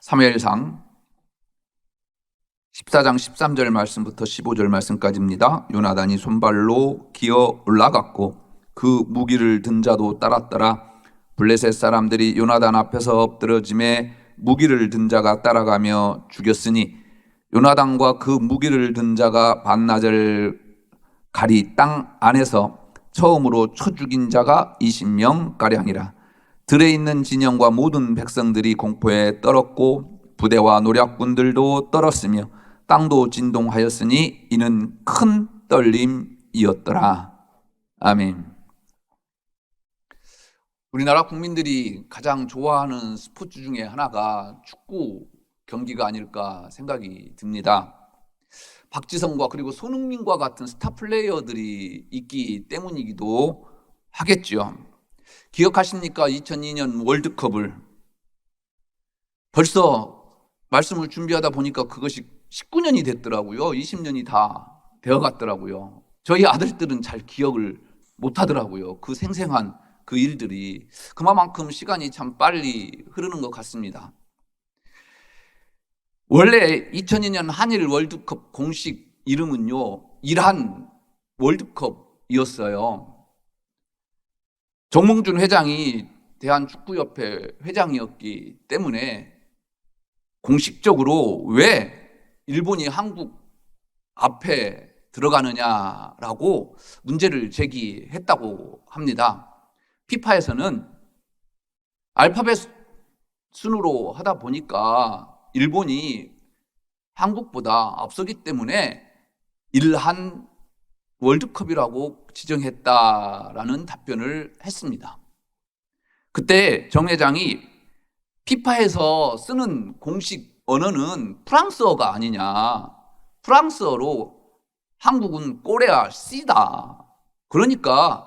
사무엘상 14장 13절 말씀부터 15절 말씀까지입니다. 요나단이 손발로 기어 올라갔고 그 무기를 든 자도 따랐더라. 블레셋 사람들이 요나단 앞에서 엎드러짐에 무기를 든 자가 따라가며 죽였으니 요나단과 그 무기를 든 자가 반나절 가리 땅 안에서 처음으로 쳐 죽인 자가 20명 가량이라. 들에 있는 진영과 모든 백성들이 공포에 떨었고 부대와 노략군들도 떨었으며 땅도 진동하였으니 이는 큰 떨림이었더라. 아멘. 우리나라 국민들이 가장 좋아하는 스포츠 중에 하나가 축구 경기가 아닐까 생각이 듭니다. 박지성과 그리고 손흥민과 같은 스타 플레이어들이 있기 때문이기도 하겠죠. 기억하십니까? 2002년 월드컵을 벌써 말씀을 준비하다 보니까 그것이 19년이 됐더라고요. 20년이 다 되어 갔더라고요. 저희 아들들은 잘 기억을 못 하더라고요. 그 생생한 그 일들이 그만큼 시간이 참 빨리 흐르는 것 같습니다. 원래 2002년 한일 월드컵 공식 이름은요, 이란 월드컵이었어요. 정몽준 회장이 대한축구협회 회장이었기 때문에 공식적으로 왜 일본이 한국 앞에 들어가느냐라고 문제를 제기했다고 합니다. 피파에서는 알파벳 순으로 하다 보니까 일본이 한국보다 앞서기 때문에 일한 월드컵이라고 지정했다라는 답변을 했습니다. 그때 정 회장이 피파에서 쓰는 공식 언어는 프랑스어가 아니냐. 프랑스어로 한국은 꼬레아 C다. 그러니까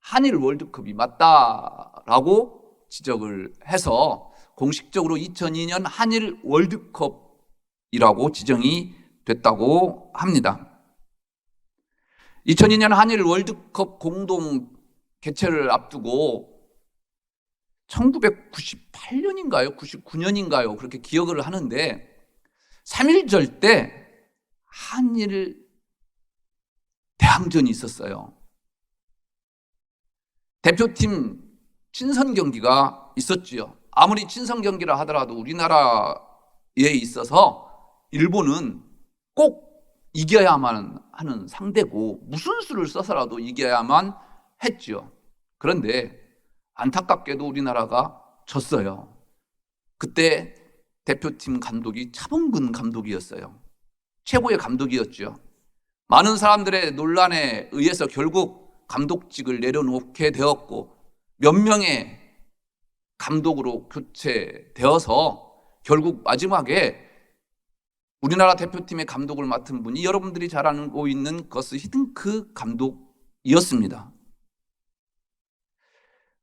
한일 월드컵이 맞다라고 지적을 해서 공식적으로 2002년 한일 월드컵이라고 지정이 됐다고 합니다. 2002년 한일 월드컵 공동 개최를 앞두고 1998년인가요? 99년인가요? 그렇게 기억을 하는데 3.1절 때 한일 대항전이 있었어요. 대표팀 친선 경기가 있었지요. 아무리 친선 경기라 하더라도 우리나라에 있어서 일본은 꼭 이겨야만 하는 상대고 무슨 수를 써서라도 이겨야만 했죠. 그런데 안타깝게도 우리나라가 졌어요. 그때 대표팀 감독이 차범근 감독이었어요. 최고의 감독이었죠. 많은 사람들의 논란에 의해서 결국 감독직을 내려놓게 되었고 몇 명의 감독으로 교체되어서 결국 마지막에 우리나라 대표팀의 감독을 맡은 분이 여러분들이 잘 알고 있는 거스 히든크 감독이었습니다.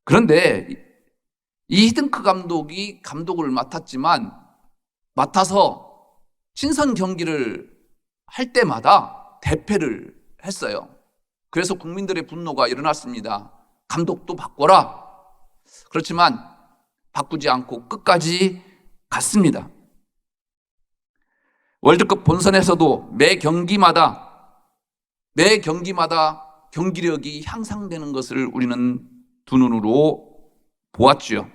그런데 이 히든크 감독이 감독을 맡았지만 맡아서 친선 경기를 할 때마다 대패를 했어요. 그래서 국민들의 분노가 일어났습니다. 감독도 바꿔라. 그렇지만 바꾸지 않고 끝까지 갔습니다. 월드컵 본선에서도 매 경기마다 매 경기마다 경기력이 향상되는 것을 우리는 두 눈으로 보았지요.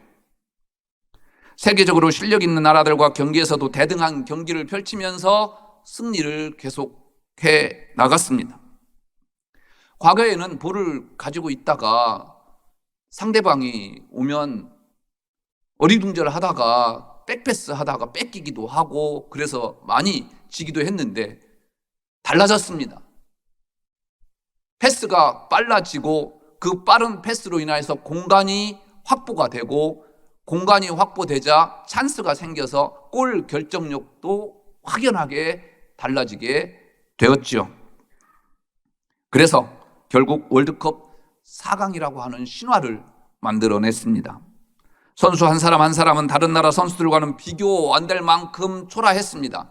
세계적으로 실력 있는 나라들과 경기에서도 대등한 경기를 펼치면서 승리를 계속해 나갔습니다. 과거에는 볼을 가지고 있다가 상대방이 오면 어리둥절 하다가 백패스 하다가 뺏기기도 하고 그래서 많이 지기도 했는데 달라졌습니다. 패스가 빨라지고 그 빠른 패스로 인해서 공간이 확보가 되고 공간이 확보되자 찬스가 생겨서 골 결정력도 확연하게 달라지게 되었죠. 그래서 결국 월드컵 4강이라고 하는 신화를 만들어냈습니다. 선수 한 사람 한 사람은 다른 나라 선수들과는 비교 안 될 만큼 초라했습니다.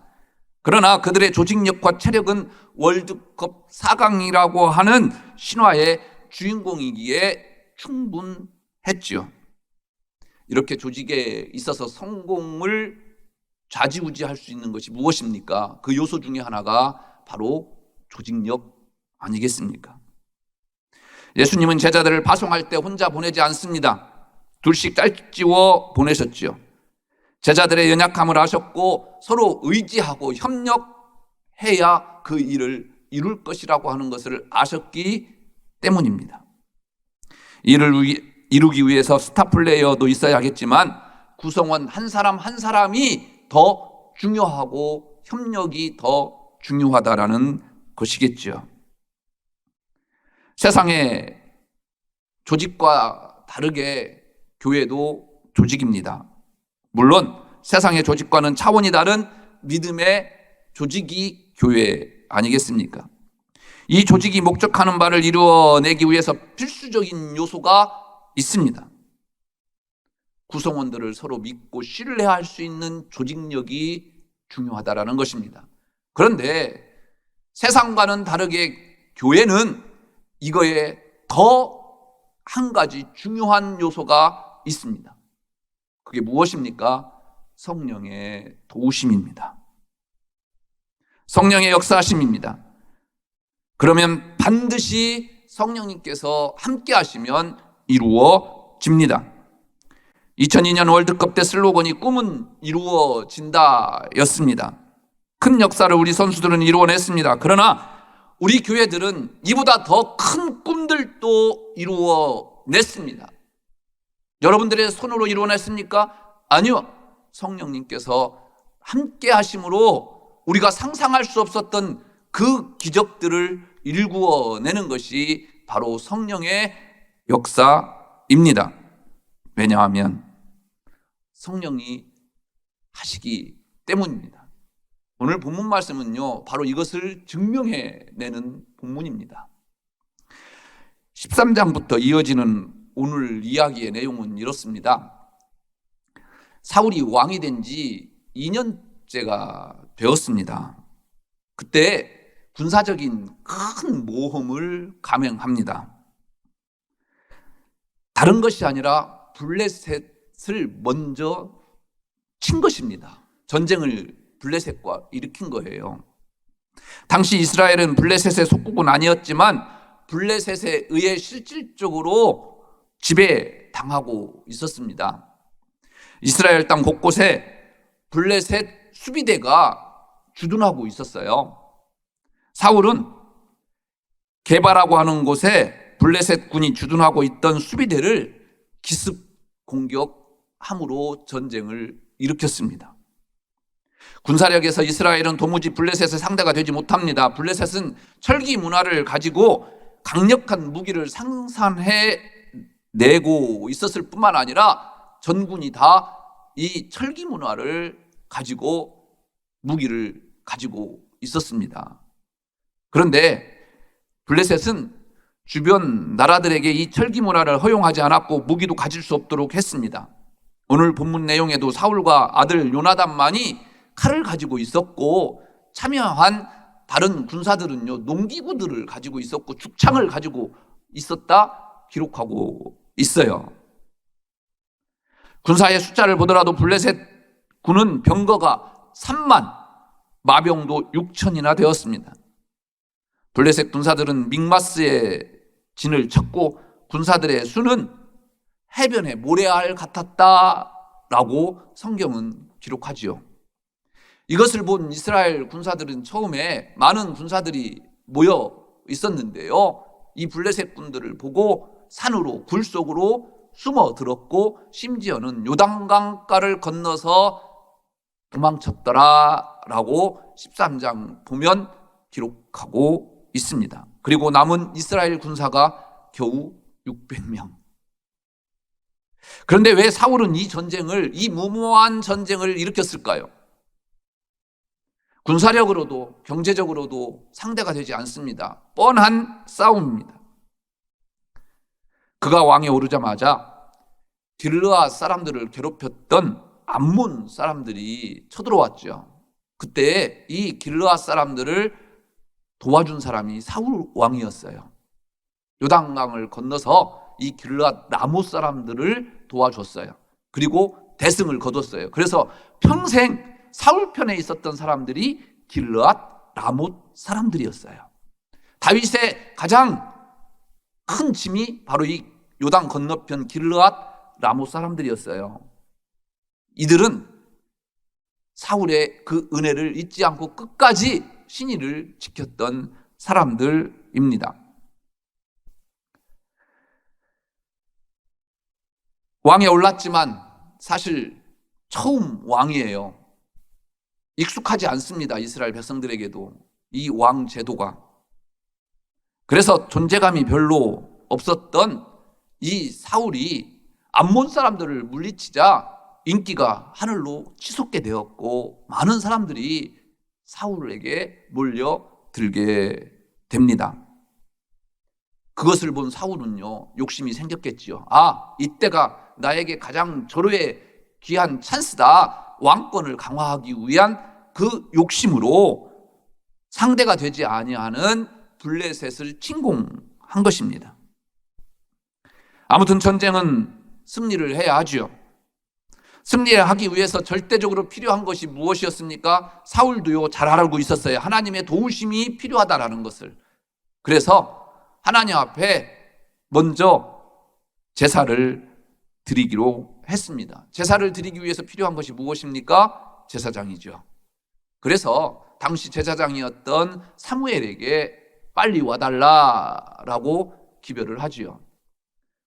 그러나 그들의 조직력과 체력은 월드컵 4강이라고 하는 신화의 주인공이기에 충분했지요. 이렇게 조직에 있어서 성공을 좌지우지할 수 있는 것이 무엇입니까? 그 요소 중에 하나가 바로 조직력 아니겠습니까? 예수님은 제자들을 파송할 때 혼자 보내지 않습니다. 둘씩 짤지워 보내셨지요. 제자들의 연약함을 아셨고 서로 의지하고 협력해야 그 일을 이룰 것이라고 하는 것을 아셨기 때문입니다. 이를 이루기 위해서 스타 플레이어도 있어야 겠지만 구성원 한 사람 한 사람이 더 중요하고 협력이 더 중요하다라는 것이겠죠. 세상의 조직과 다르게 교회도 조직입니다. 물론 세상의 조직과는 차원이 다른 믿음의 조직이 교회 아니겠습니까? 이 조직이 목적하는 바를 이루어내기 위해서 필수적인 요소가 있습니다. 구성원들을 서로 믿고 신뢰할 수 있는 조직력이 중요하다라는 것입니다. 그런데 세상과는 다르게 교회는 이거에 더 한 가지 중요한 요소가 있습니다. 그게 무엇입니까? 성령의 도우심입니다. 성령의 역사하심입니다. 그러면 반드시 성령님께서 함께 하시면 이루어집니다. 2002년 월드컵 때 슬로건이 꿈은 이루어진다 였습니다. 큰 역사를 우리 선수들은 이루어냈습니다. 그러나 우리 교회들은 이보다 더 큰 꿈들도 이루어냈습니다. 여러분들의 손으로 이루어냈습니까? 아니요. 성령님께서 함께 하심으로 우리가 상상할 수 없었던 그 기적들을 일구어내는 것이 바로 성령의 역사입니다. 왜냐하면 성령이 하시기 때문입니다. 오늘 본문 말씀은요, 바로 이것을 증명해내는 본문입니다. 13장부터 이어지는 오늘 이야기의 내용은 이렇습니다. 사울이 왕이 된 지 2년째가 되었습니다. 그때 군사적인 큰 모험을 감행합니다. 다른 것이 아니라 블레셋을 먼저 친 것입니다. 전쟁을 블레셋과 일으킨 거예요. 당시 이스라엘은 블레셋의 속국은 아니었지만 블레셋에 의해 실질적으로 지배당하고 있었습니다. 이스라엘 땅 곳곳에 블레셋 수비대가 주둔하고 있었어요. 사울은 개바라고 하는 곳에 블레셋 군이 주둔하고 있던 수비대를 기습 공격함으로 전쟁을 일으켰습니다. 군사력에서 이스라엘은 도무지 블레셋의 상대가 되지 못합니다. 블레셋은 철기 문화를 가지고 강력한 무기를 상산해 내고 있었을 뿐만 아니라 전군이 다 이 철기 문화를 가지고 무기를 가지고 있었습니다. 그런데 블레셋은 주변 나라들에게 이 철기 문화를 허용하지 않았고 무기도 가질 수 없도록 했습니다. 오늘 본문 내용에도 사울과 아들 요나단만이 칼을 가지고 있었고 참여한 다른 군사들은요 농기구들을 가지고 있었고 죽창을 가지고 있었다 기록하고 있어요. 군사의 숫자를 보더라도 블레셋 군은 병거가 3만, 마병도 6천이나 되었습니다. 블레셋 군사들은 믹마스의 진을 쳤고 군사들의 수는 해변의 모래알 같았다라고 성경은 기록하지요. 이것을 본 이스라엘 군사들은 처음에 많은 군사들이 모여 있었는데요. 이 블레셋 군들을 보고 산으로 굴 속으로 숨어 들었고 심지어는 요단강가를 건너서 도망쳤더라라고 13장 보면 기록하고 있습니다. 그리고 남은 이스라엘 군사가 겨우 600명. 그런데 왜 사울은 이 전쟁을 이 무모한 전쟁을 일으켰을까요? 군사력으로도 경제적으로도 상대가 되지 않습니다. 뻔한 싸움입니다. 그가 왕에 오르자마자 딜르아 사람들을 괴롭혔던 암몬 사람들이 쳐들어왔죠. 그때 이 길르아 사람들을 도와준 사람이 사울 왕이었어요. 요단강을 건너서 이 길앗 라못 사람들을 도와줬어요. 그리고 대승을 거뒀어요. 그래서 평생 사울 편에 있었던 사람들이 길앗 라못 사람들이었어요. 다윗의 가장 큰 짐이 바로 이 요단 건너편 길르앗 라못 사람들이었어요. 이들은 사울의 그 은혜를 잊지 않고 끝까지 신의를 지켰던 사람들입니다. 왕에 올랐지만 사실 처음 왕이에요. 익숙하지 않습니다. 이스라엘 백성들에게도 이 왕 제도가. 그래서 존재감이 별로 없었던 이 사울이 암몬 사람들을 물리치자 인기가 하늘로 치솟게 되었고 많은 사람들이 사울에게 몰려들게 됩니다. 그것을 본 사울은요, 욕심이 생겼겠지요. 아, 이때가 나에게 가장 절호의 귀한 찬스다. 왕권을 강화하기 위한 그 욕심으로 상대가 되지 아니하는 블레셋을 침공한 것입니다. 아무튼 전쟁은 승리를 해야 하지요. 승리하기 위해서 절대적으로 필요한 것이 무엇이었습니까? 사울도요 잘 알고 있었어요. 하나님의 도우심이 필요하다라는 것을. 그래서 하나님 앞에 먼저 제사를 드리기로 했습니다. 제사를 드리기 위해서 필요한 것이 무엇입니까? 제사장이죠. 그래서 당시 제사장이었던 사무엘에게 빨리 와달라라고 기별을 하지요.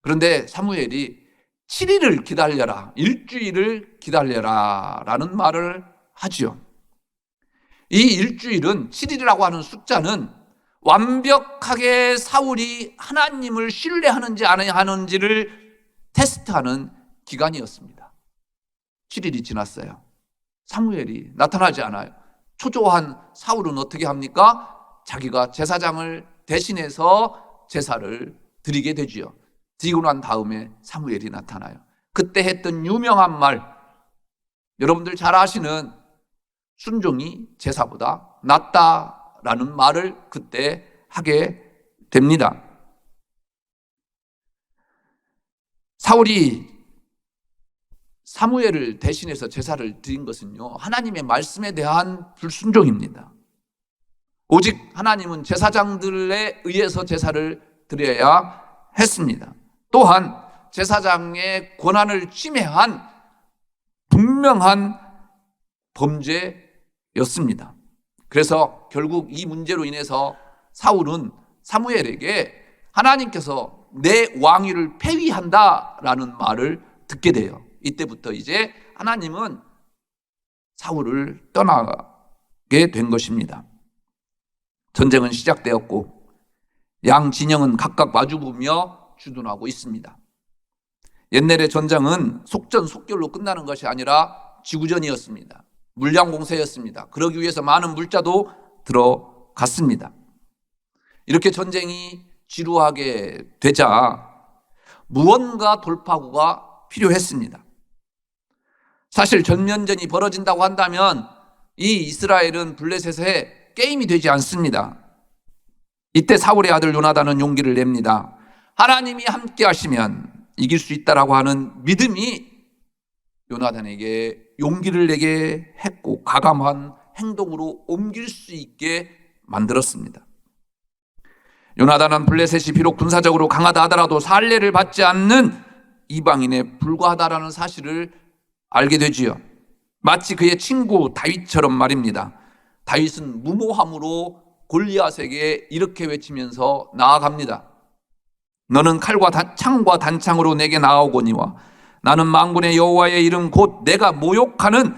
그런데 사무엘이 7일을 기다려라, 일주일을 기다려라 라는 말을 하지요. 이 일주일은 7일이라고 하는 숫자는 완벽하게 사울이 하나님을 신뢰하는지 안 하는지를 테스트하는 기간이었습니다. 7일이 지났어요. 사무엘이 나타나지 않아요. 초조한 사울은 어떻게 합니까? 자기가 제사장을 대신해서 제사를 드리게 되지요. 드리고 난 다음에 사무엘이 나타나요. 그때 했던 유명한 말, 여러분들 잘 아시는 순종이 제사보다 낫다라는 말을 그때 하게 됩니다. 사울이 사무엘을 대신해서 제사를 드린 것은요, 하나님의 말씀에 대한 불순종입니다. 오직 하나님은 제사장들에 의해서 제사를 드려야 했습니다. 또한 제사장의 권한을 침해한 분명한 범죄였습니다. 그래서 결국 이 문제로 인해서 사울은 사무엘에게 하나님께서 내 왕위를 폐위한다라는 말을 듣게 돼요. 이때부터 이제 하나님은 사울을 떠나게 된 것입니다. 전쟁은 시작되었고 양 진영은 각각 마주보며 주둔하고 있습니다. 옛날의 전장은 속전속결로 끝나는 것이 아니라 지구전이었습니다. 물량 공세였습니다. 그러기 위해서 많은 물자도 들어갔습니다. 이렇게 전쟁이 지루하게 되자 무언가 돌파구가 필요했습니다. 사실 전면전이 벌어진다고 한다면 이 이스라엘은 블레셋에 게임이 되지 않습니다. 이때 사울의 아들 요나단은 용기를 냅니다. 하나님이 함께 하시면 이길 수 있다라고 하는 믿음이 요나단에게 용기를 내게 했고 가감한 행동으로 옮길 수 있게 만들었습니다. 요나단은 블레셋이 비록 군사적으로 강하다 하더라도 살례를 받지 않는 이방인에 불과하다라는 사실을 알게 되지요. 마치 그의 친구 다윗처럼 말입니다. 다윗은 무모함으로 골리앗에게 이렇게 외치면서 나아갑니다. 너는 칼과 단, 창과 단창으로 내게 나아오거니와 나는 망군의 여호와의 이름 곧 내가 모욕하는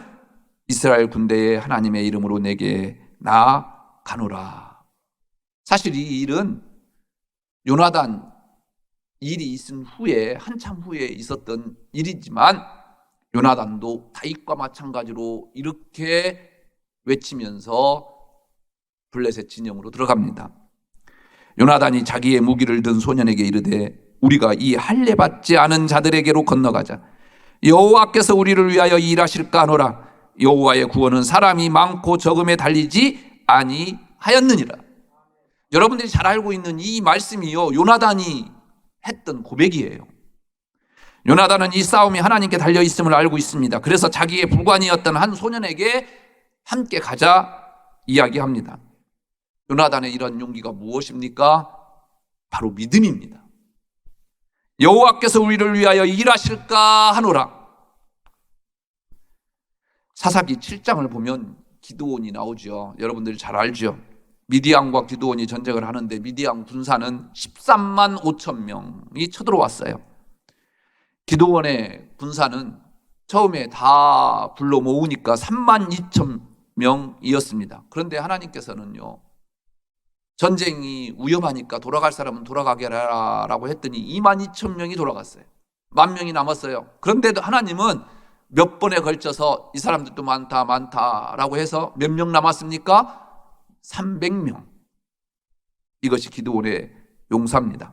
이스라엘 군대의 하나님의 이름으로 내게 나아가노라. 사실 이 일은 요나단 일이 있은 후에 한참 후에 있었던 일이지만 요나단도 다윗과 마찬가지로 이렇게 외치면서 블레셋 진영으로 들어갑니다. 요나단이 자기의 무기를 든 소년에게 이르되 우리가 이 할례 받지 않은 자들에게로 건너가자. 여호와께서 우리를 위하여 일하실까 하노라. 여호와의 구원은 사람이 많고 적음에 달리지 아니하였느니라. 여러분들이 잘 알고 있는 이 말씀이요. 요나단이 했던 고백이에요. 요나단은 이 싸움이 하나님께 달려 있음을 알고 있습니다. 그래서 자기의 부관이었던 한 소년에게 함께 가자 이야기합니다. 요나단의 이런 용기가 무엇입니까? 바로 믿음입니다. 여호와께서 우리를 위하여 일하실까 하노라. 사사기 7장을 보면 기도원이 나오죠. 여러분들이 잘 알죠. 미디안과 기도원이 전쟁을 하는데 미디안 군사는 13만 5천 명이 쳐들어왔어요. 기도원의 군사는 처음에 다 불러 모으니까 3만 2천 명이었습니다. 그런데 하나님께서는요. 전쟁이 위험하니까 돌아갈 사람은 돌아가게 하라 라고 했더니 2만 2천 명이 돌아갔어요. 만 명이 남았어요. 그런데도 하나님은 몇 번에 걸쳐서 이 사람들도 많다 많다 라고 해서 몇 명 남았습니까? 300명. 이것이 기도원의 용사입니다.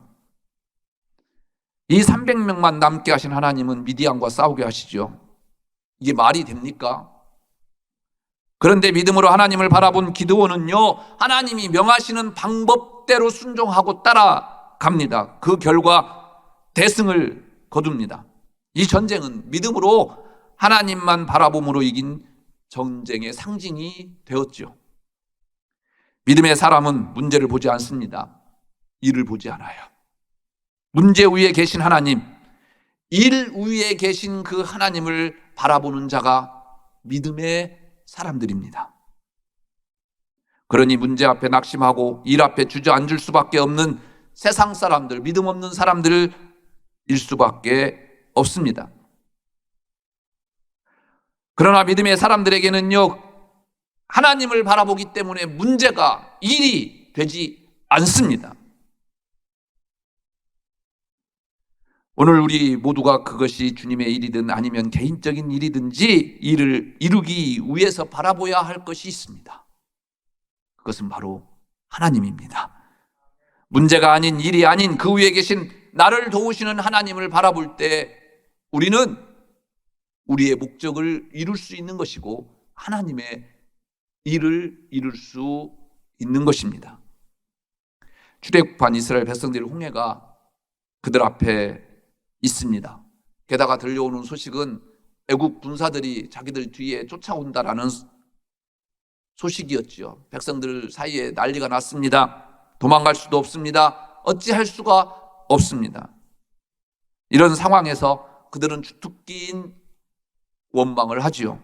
이 300명만 남게 하신 하나님은 미디안과 싸우게 하시죠. 이게 말이 됩니까? 그런데 믿음으로 하나님을 바라본 기도원은요, 하나님이 명하시는 방법대로 순종하고 따라갑니다. 그 결과 대승을 거둡니다. 이 전쟁은 믿음으로 하나님만 바라봄으로 이긴 전쟁의 상징이 되었죠. 믿음의 사람은 문제를 보지 않습니다. 일을 보지 않아요. 문제 위에 계신 하나님, 일 위에 계신 그 하나님을 바라보는 자가 믿음의 사람들입니다. 그러니 문제 앞에 낙심하고 일 앞에 주저앉을 수밖에 없는 세상 사람들, 믿음 없는 사람들일 수밖에 없습니다. 그러나 믿음의 사람들에게는요, 하나님을 바라보기 때문에 문제가 일이 되지 않습니다. 오늘 우리 모두가 그것이 주님의 일이든 아니면 개인적인 일이든지 일을 이루기 위해서 바라보야 할 것이 있습니다. 그것은 바로 하나님입니다. 문제가 아닌 일이 아닌 그 위에 계신 나를 도우시는 하나님을 바라볼 때 우리는 우리의 목적을 이룰 수 있는 것이고 하나님의 일을 이룰 수 있는 것입니다. 출애굽한 이스라엘 백성들의 홍해가 그들 앞에 있습니다. 게다가 들려오는 소식은 애국 군사들이 자기들 뒤에 쫓아온다라는 소식이었지요. 백성들 사이에 난리가 났습니다. 도망갈 수도 없습니다. 어찌할 수가 없습니다. 이런 상황에서 그들은 주특기인 원망을 하지요.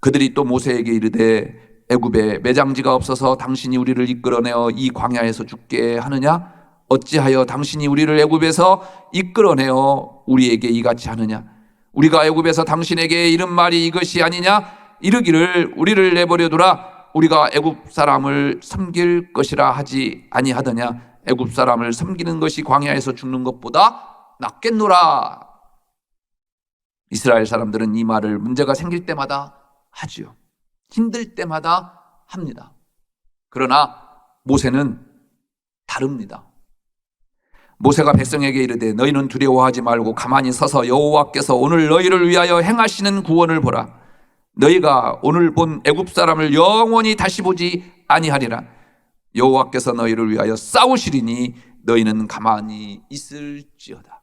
그들이 또 모세에게 이르되 애굽에 매장지가 없어서 당신이 우리를 이끌어내어 이 광야에서 죽게 하느냐? 어찌하여 당신이 우리를 애굽에서 이끌어내어 우리에게 이같이 하느냐? 우리가 애굽에서 당신에게 이른 말이 이것이 아니냐? 이르기를 우리를 내버려 두라. 우리가 애굽 사람을 섬길 것이라 하지 아니하더냐? 애굽 사람을 섬기는 것이 광야에서 죽는 것보다 낫겠노라. 이스라엘 사람들은 이 말을 문제가 생길 때마다 하지요. 힘들 때마다 합니다. 그러나 모세는 다릅니다. 모세가 백성에게 이르되 너희는 두려워하지 말고 가만히 서서 여호와께서 오늘 너희를 위하여 행하시는 구원을 보라. 너희가 오늘 본 애굽 사람을 영원히 다시 보지 아니하리라. 여호와께서 너희를 위하여 싸우시리니 너희는 가만히 있을지어다.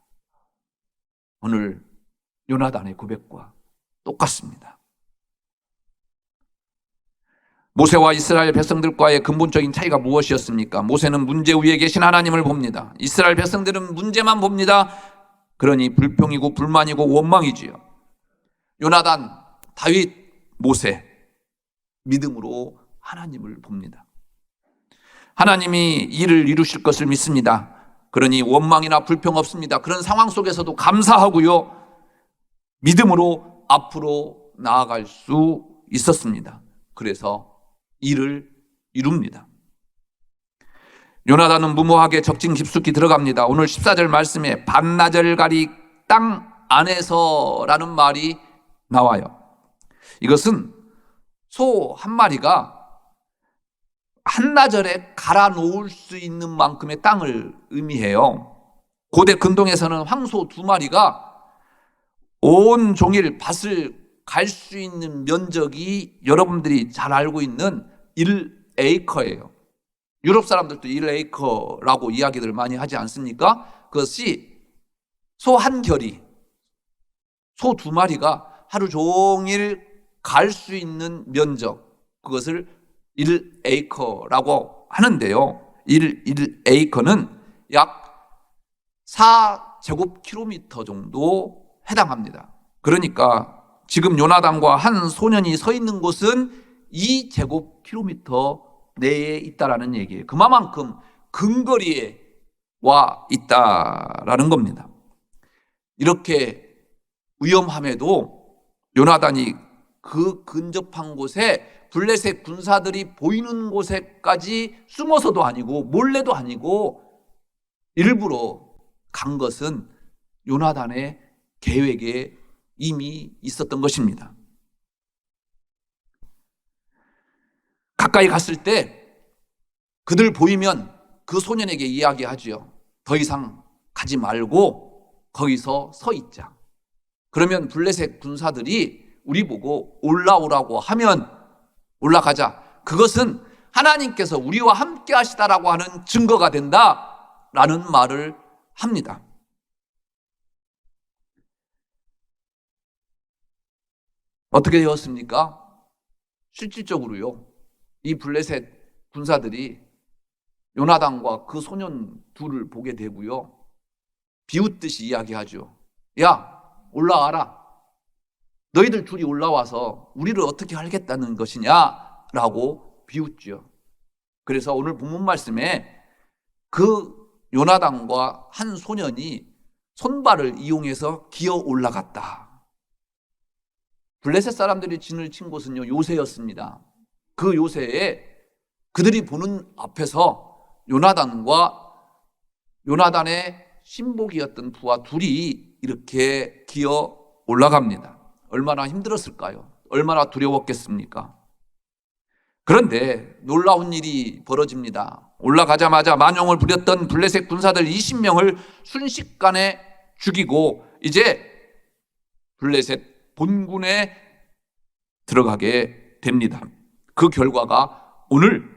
오늘 요나단의 고백과 똑같습니다. 모세와 이스라엘 백성들과의 근본적인 차이가 무엇이었습니까? 모세는 문제 위에 계신 하나님을 봅니다. 이스라엘 백성들은 문제만 봅니다. 그러니 불평이고 불만이고 원망이지요. 요나단, 다윗, 모세 믿음으로 하나님을 봅니다. 하나님이 일을 이루실 것을 믿습니다. 그러니 원망이나 불평 없습니다. 그런 상황 속에서도 감사하고요. 믿음으로 앞으로 나아갈 수 있었습니다. 그래서 일을 이룹니다. 요나단은 무모하게 적진 깊숙이 들어갑니다. 오늘 14절 말씀에 반나절 가리 땅 안에서라는 말이 나와요. 이것은 소 한 마리가 한나절에 갈아 놓을 수 있는 만큼의 땅을 의미해요. 고대 근동에서는 황소 두 마리가 온 종일 밭을 갈 수 있는 면적이 여러분들이 잘 알고 있는 1에이커예요. 유럽 사람들도 1에이커라고 이야기들 많이 하지 않습니까? 그것이 소 한 결이 소 두 마리가 하루 종일 갈 수 있는 면적 그것을 1에이커라고 하는데요. 1, 1에이커는 약 4제곱킬로미터 정도 해당합니다. 그러니까 지금 요나단과 한 소년이 서 있는 곳은 2제곱킬로미터 내에 있다라는 얘기예요. 그만큼 근거리에 와 있다라는 겁니다. 이렇게 위험함에도 요나단이 그 근접한 곳에 블레셋 군사들이 보이는 곳에까지 숨어서도 아니고 몰래도 아니고 일부러 간 것은 요나단의 계획에 이미 있었던 것입니다. 가까이 갔을 때 그들 보이면 그 소년에게 이야기하지요. 더 이상 가지 말고 거기서 서 있자. 그러면 블레셋 군사들이 우리 보고 올라오라고 하면 올라가자. 그것은 하나님께서 우리와 함께 하시다라고 하는 증거가 된다라는 말을 합니다. 어떻게 되었습니까? 실질적으로요. 이 블레셋 군사들이 요나단과 그 소년 둘을 보게 되고요. 비웃듯이 이야기하죠. 야, 올라와라. 너희들 둘이 올라와서 우리를 어떻게 하겠다는 것이냐? 라고 비웃죠. 그래서 오늘 본문 말씀에 그 요나단과 한 소년이 손발을 이용해서 기어 올라갔다. 블레셋 사람들이 진을 친 곳은요, 요새였습니다. 그 요새에 그들이 보는 앞에서 요나단과 요나단의 신복이었던 부하 둘이 이렇게 기어 올라갑니다. 얼마나 힘들었을까요? 얼마나 두려웠겠습니까? 그런데 놀라운 일이 벌어집니다. 올라가자마자 만용을 부렸던 블레셋 군사들 20명을 순식간에 죽이고 이제 블레셋 본군에 들어가게 됩니다. 그 결과가 오늘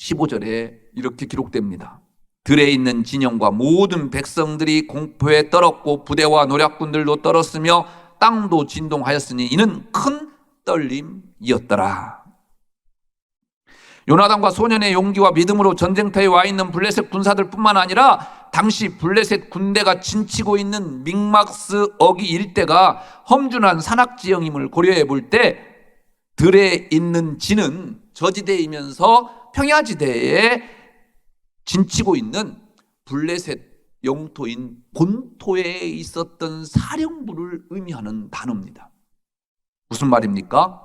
15절에 이렇게 기록됩니다. 들에 있는 진영과 모든 백성들이 공포에 떨었고 부대와 노략군들도 떨었으며 땅도 진동하였으니 이는 큰 떨림이었더라. 요나단과 소년의 용기와 믿음으로 전쟁터에 와 있는 블레셋 군사들뿐만 아니라 당시 블레셋 군대가 진치고 있는 믹막스 어기 일대가 험준한 산악 지형임을 고려해 볼 때 들에 있는 진은 저지대이면서 평야지대에 진치고 있는 블레셋 영토인 본토에 있었던 사령부를 의미하는 단어입니다. 무슨 말입니까?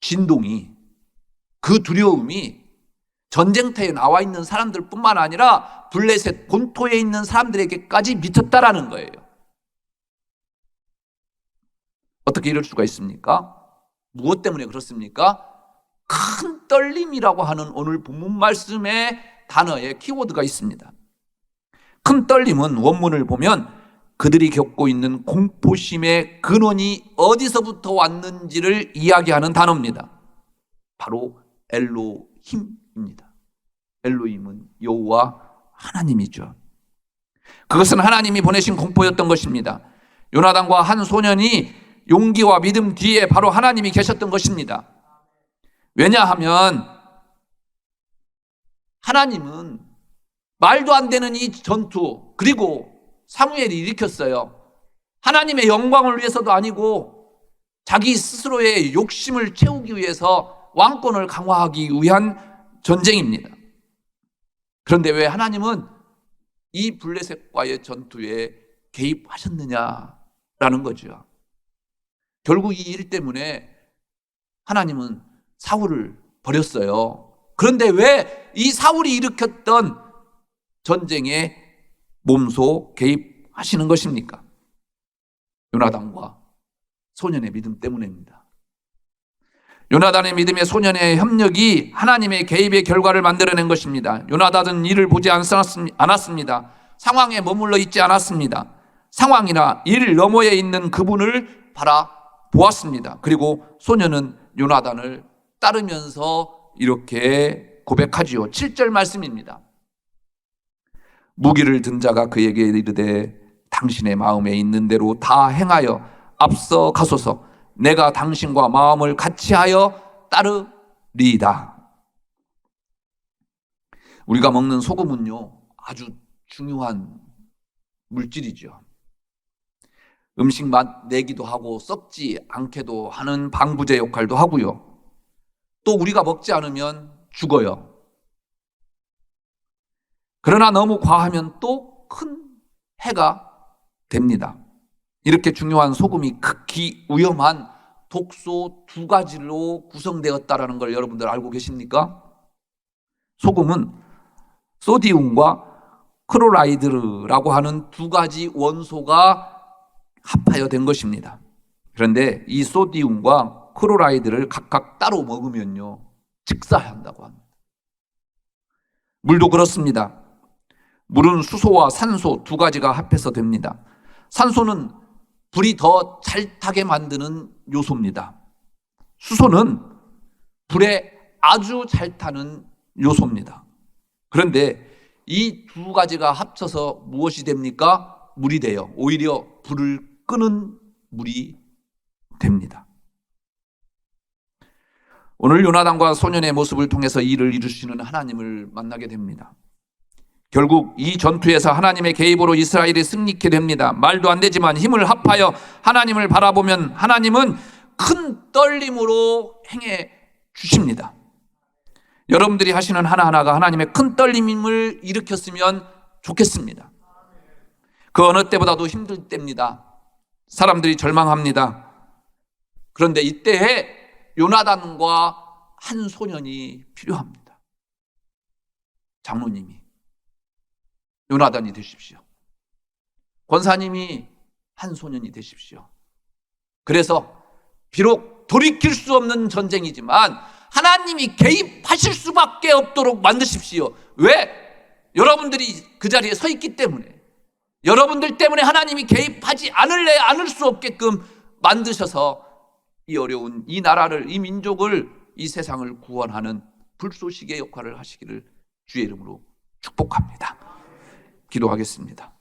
진동이 그 두려움이 전쟁터에 나와 있는 사람들뿐만 아니라 블레셋 본토에 있는 사람들에게까지 미쳤다라는 거예요. 어떻게 이럴 수가 있습니까? 무엇 때문에 그렇습니까? 큰 떨림이라고 하는 오늘 본문 말씀의 단어에 키워드가 있습니다. 큰 떨림은 원문을 보면 그들이 겪고 있는 공포심의 근원이 어디서부터 왔는지를 이야기하는 단어입니다. 바로 엘로힘 입니다. 엘로힘은 여호와 하나님이죠. 그것은 하나님이 보내신 공포였던 것입니다. 요나단과 한 소년이 용기와 믿음 뒤에 바로 하나님이 계셨던 것입니다. 왜냐하면 하나님은 말도 안 되는 이 전투 그리고 사무엘이 일으켰어요. 하나님의 영광을 위해서도 아니고 자기 스스로의 욕심을 채우기 위해서 왕권을 강화하기 위한 전쟁입니다. 그런데 왜 하나님은 이 블레셋과의 전투에 개입하셨느냐라는 거죠. 결국 이 일 때문에 하나님은 사울을 버렸어요. 그런데 왜 이 사울이 일으켰던 전쟁에 몸소 개입하시는 것입니까? 요나단과 소년의 믿음 때문입니다. 요나단의 믿음의 소년의 협력이 하나님의 개입의 결과를 만들어낸 것입니다. 요나단은 이를 보지 않았습니다. 상황에 머물러 있지 않았습니다. 상황이나 일 너머에 있는 그분을 바라보았습니다. 그리고 소년은 요나단을 따르면서 이렇게 고백하지요. 7절 말씀입니다. 무기를 든 자가 그에게 이르되 당신의 마음에 있는 대로 다 행하여 앞서 가소서 내가 당신과 마음을 같이하여 따르리이다. 우리가 먹는 소금은요 아주 중요한 물질이죠. 음식 맛 내기도 하고 썩지 않게도 하는 방부제 역할도 하고요. 또 우리가 먹지 않으면 죽어요. 그러나 너무 과하면 또 큰 해가 됩니다. 이렇게 중요한 소금이 극히 위험한 독소 두 가지로 구성되었다라는 걸 여러분들 알고 계십니까? 소금은 소디움과 크로라이드라고 하는 두 가지 원소가 합하여 된 것입니다. 그런데 이 소디움과 크로라이드를 각각 따로 먹으면요, 직사한다고 합니다. 물도 그렇습니다. 물은 수소와 산소 두 가지가 합해서 됩니다. 산소는 불이 더 잘 타게 만드는 요소입니다. 수소는 불에 아주 잘 타는 요소입니다. 그런데 이 두 가지가 합쳐서 무엇이 됩니까? 물이 돼요. 오히려 불을 끄는 물이 됩니다. 오늘 요나단과 소년의 모습을 통해서 일을 이루시는 하나님을 만나게 됩니다. 결국 이 전투에서 하나님의 개입으로 이스라엘이 승리케 됩니다. 말도 안 되지만 힘을 합하여 하나님을 바라보면 하나님은 큰 떨림으로 행해 주십니다. 여러분들이 하시는 하나하나가 하나님의 큰 떨림을 일으켰으면 좋겠습니다. 그 어느 때보다도 힘들 때입니다. 사람들이 절망합니다. 그런데 이때에 요나단과 한 소년이 필요합니다. 장로님이. 요나단이 되십시오. 권사님이 한 소년이 되십시오. 그래서 비록 돌이킬 수 없는 전쟁이지만 하나님이 개입하실 수밖에 없도록 만드십시오. 왜? 여러분들이 그 자리에 서 있기 때문에 여러분들 때문에 하나님이 개입하지 않을래 않을 수 없게끔 만드셔서 이 어려운 이 나라를 이 민족을 이 세상을 구원하는 불쏘시개 역할을 하시기를 주의 이름으로 축복합니다. 기도하겠습니다.